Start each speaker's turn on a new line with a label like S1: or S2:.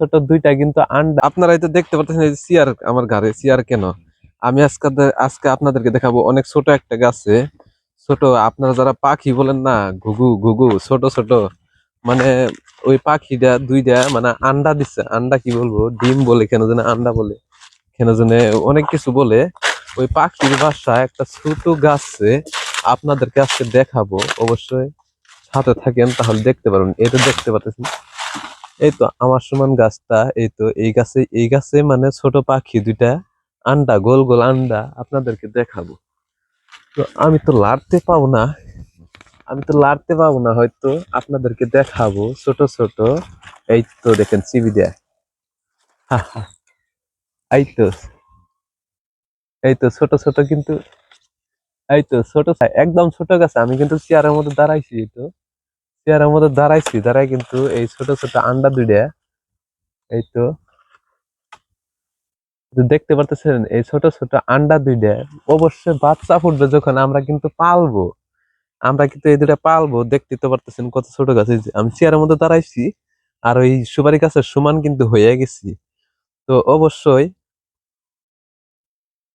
S1: ছোট দুইটা কিন্তু আন্ডা। আপনারাই তো দেখতে পাচ্ছেন এই চেয়ার আমার ঘরে চেয়ার কেন? আমি আজকে আজকে আপনাদেরকে দেখাবো অনেক ছোট একটা গাছে। ছোট, আপনারা যারা পাখি বলেন না, ঘুঘু ঘুঘু, ছোট ছোট মানে ওই পাখিটা দুইটা মানে আন্ডা দিচ্ছে। আন্ডা কি বলব? ডিম বলে, কেন যেন আন্ডা বলে। কেন যেন অনেক কিছু বলে। ওই পাখির বাসা একটা ছোট গাছে আপনাদেরকে আজকে দেখাবো। অবশ্যই সাথে থাকেন, তাহলে দেখতে পারবেন। এটা দেখতে পাচ্ছেন এই তো আমার সমান গাছটা এই তো এই গাছে এই গাছে মানে ছোট পাখি দুইটা, আন্ডা, গোল গোল আন্ডা আপনাদেরকে দেখাবো। তো আমি তো লাড়তে পাবো না, আমি তো লাড়তে পাবো না, হয়তো আপনাদেরকে দেখাবো ছোট ছোট। এই তো দেখেন চিবি দেয়। এই তো এই তো ছোট ছোট কিন্তু, এই তো ছোট, একদম ছোট গাছ, আমি কিন্তু চেয়ারের মধ্যে দাঁড়াইছি, এই তো। চেয়ারের মধ্যে দাঁড়াইছি দাঁড়াই কিন্তু এই ছোট ছোট আন্ডা দুইটা, এই তো। দেখতে পারতেছেন, এই ছোট ছোট আন্ডা দুইটা, অবশ্যই বাচ্চা ফুটবে যখন আমরা কিন্তু পালবো। আমরা কিন্তু এই দুটা পালবো, দেখতে তো পারতেছেন কত ছোট গাছ। আমি চেয়ারের মধ্যে দাঁড়াইছি, আর ওই সুপারি গাছের সমান কিন্তু হয়ে গেছি। তো অবশ্যই